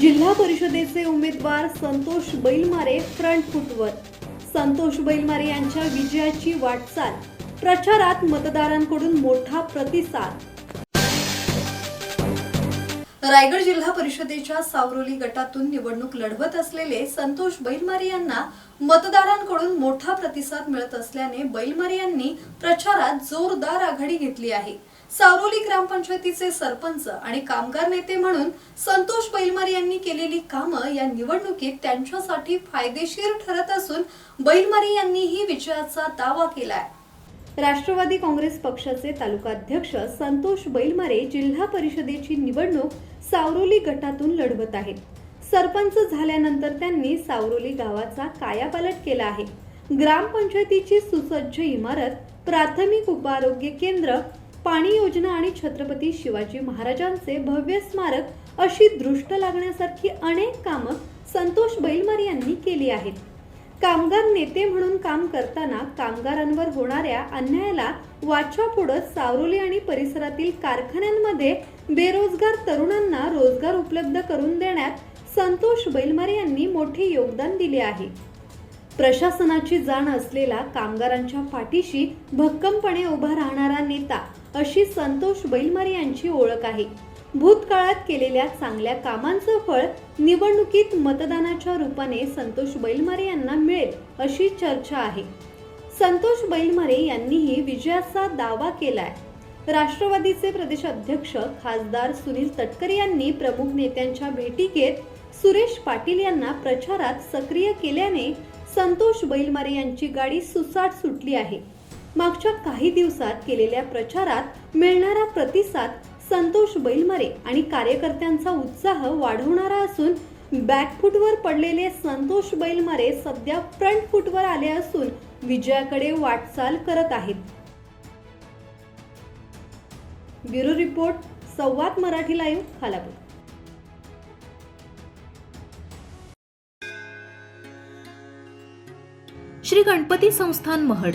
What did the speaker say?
जिल्हा परिषदेचे उमेदवार संतोष बैलमारे फ्रंट फुटवर संतोष बैलमारे यांच्या विजयाची वाटचाल. प्रचारात मतदारांकडून मोठा प्रतिसाद. रायगड जिल्हा परिषदेच्या सावरोली गटातून निवडणूक लढवत असलेले संतोष बैलमारे यांना मतदारांकडून मोठा प्रतिसाद मिळत असल्याने बैलमारे यांनी प्रचारात जोरदार आघाडी घेतली आहे. सावरोली ग्रामपंचायतीचे सरपंच आणि कामगार नेते म्हणून संतोष बैलमारे यांनी केलेली कामं या निवडणुकीत त्यांच्यासाठी फायदेशीर ठरत असून बैलमारे यांनीही विजयाचा दावा केलाय. राष्ट्रवादी काँग्रेस पक्षाचे तालुकाध्यक्ष संतोष बैलमारे जिल्हा परिषदेची निवडणूक सावरोली गटातून लढवत आहेत. सरपंच झाल्यानंतर त्यांनी सावरोली गावाचा कायापालट केला आहे. ग्रामपंचायतीची सुसज्ज इमारत प्राथमिक उपआरोग्य केंद्र पाणी योजना आणि छत्रपती शिवाजी महाराजांचे भव्य स्मारक अशी दृष्ट लागण्यासारखी अनेक कामं संतोष बैलमार यांनी केली आहेत. कामगार नेते म्हणून काम करताना कामगारांवर होणाऱ्या अन्यायाला वाचा फोडत सावरोली आणि परिसरातील कारखान्यांमध्ये बेरोजगार तरुणांना रोजगार उपलब्ध करून देण्यात संतोष बैलमारे यांनी मोठे योगदान दिले आहे. प्रशासनाची जाण असलेला कामगारांच्या पाठीशी भक्कमपणे उभा राहणारा नेता अशी संतोष बैलमारे यांची ओळख आहे. भूतकाळात केलेल्या चांगल्या कामांचं फळ निवडणुकीत मतदानाच्या रूपाने संतोष बैलमारे यांना मिळेल अशी चर्चा आहे. संतोष बैलमारे यांनीही विजयाचा दावा केलाय. राष्ट्रवादीचे प्रदेश अध्यक्ष खासदार सुनील तटकरे यांनी प्रमुख नेत्यांच्या भेटी घेत सुरेश पाटील यांना प्रचारात सक्रिय केल्याने संतोष बैलमारे यांची गाडी सुसाट सुटली आहे. मागच्या काही दिवसात केलेल्या प्रचारात मिळणारा प्रतिसाद संतोष बैलमारे आणि कार्यकर्त्यांचा उत्साह वाढवणारा असून बॅकफूटवर पडलेले संतोष बैलमारे सध्या फ्रंट फूटवर आले असून विजयाकडे वाटचाल करत आहेत. Bureau report Samvad Marathi live Khalapur. Shri Ganpati Sansthan Mahad.